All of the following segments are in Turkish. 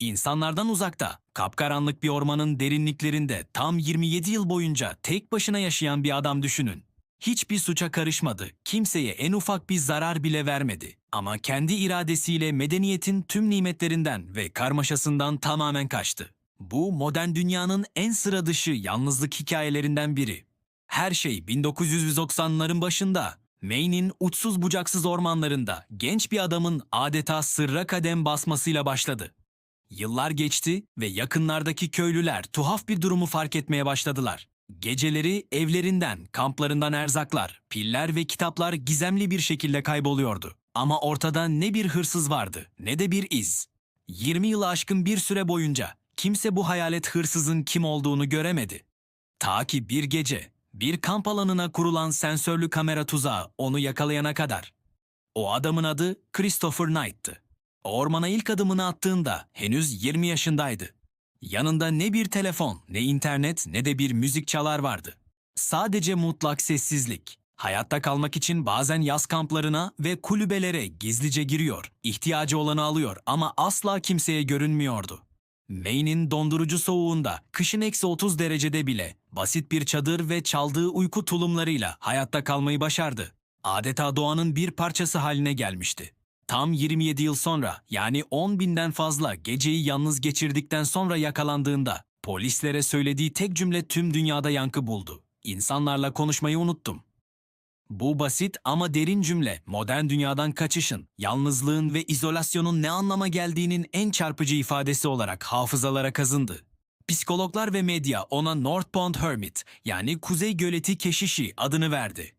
İnsanlardan uzakta, kapkaranlık bir ormanın derinliklerinde tam 27 yıl boyunca tek başına yaşayan bir adam düşünün. Hiçbir suça karışmadı, kimseye en ufak bir zarar bile vermedi. Ama kendi iradesiyle medeniyetin tüm nimetlerinden ve karmaşasından tamamen kaçtı. Bu modern dünyanın en sıra dışı yalnızlık hikayelerinden biri. Her şey 1990'ların başında Maine'in uçsuz bucaksız ormanlarında genç bir adamın adeta sırra kadem basmasıyla başladı. Yıllar geçti ve yakınlardaki köylüler tuhaf bir durumu fark etmeye başladılar. Geceleri evlerinden, kamplarından erzaklar, piller ve kitaplar gizemli bir şekilde kayboluyordu. Ama ortada ne bir hırsız vardı ne de bir iz. 20 yılı aşkın bir süre boyunca kimse bu hayalet hırsızın kim olduğunu göremedi. Ta ki bir gece bir kamp alanına kurulan sensörlü kamera tuzağı onu yakalayana kadar. O adamın adı Christopher Knight'tı. Ormana ilk adımını attığında henüz 20 yaşındaydı. Yanında ne bir telefon, ne internet, ne de bir müzik çalar vardı. Sadece mutlak sessizlik. Hayatta kalmak için bazen yaz kamplarına ve kulübelere gizlice giriyor, ihtiyacı olanı alıyor ama asla kimseye görünmüyordu. Maine'in dondurucu soğuğunda, kışın eksi 30 derecede bile basit bir çadır ve çaldığı uyku tulumlarıyla hayatta kalmayı başardı. Adeta doğanın bir parçası haline gelmişti. Tam 27 yıl sonra yani 10 binden fazla geceyi yalnız geçirdikten sonra yakalandığında polislere söylediği tek cümle tüm dünyada yankı buldu. İnsanlarla konuşmayı unuttum. Bu basit ama derin cümle modern dünyadan kaçışın, yalnızlığın ve izolasyonun ne anlama geldiğinin en çarpıcı ifadesi olarak hafızalara kazındı. Psikologlar ve medya ona North Pond Hermit yani Kuzey Göleti Keşişi adını verdi.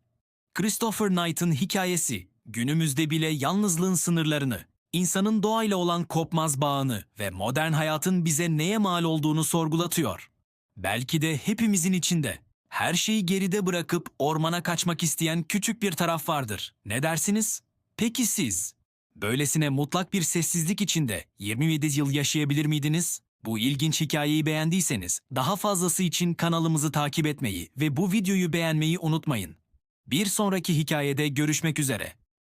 Christopher Knight'ın hikayesi günümüzde bile yalnızlığın sınırlarını, insanın doğayla olan kopmaz bağını ve modern hayatın bize neye mal olduğunu sorgulatıyor. Belki de hepimizin içinde her şeyi geride bırakıp ormana kaçmak isteyen küçük bir taraf vardır. Ne dersiniz? Peki siz? Böylesine mutlak bir sessizlik içinde 27 yıl yaşayabilir miydiniz? Bu ilginç hikayeyi beğendiyseniz daha fazlası için kanalımızı takip etmeyi ve bu videoyu beğenmeyi unutmayın. Bir sonraki hikayede görüşmek üzere.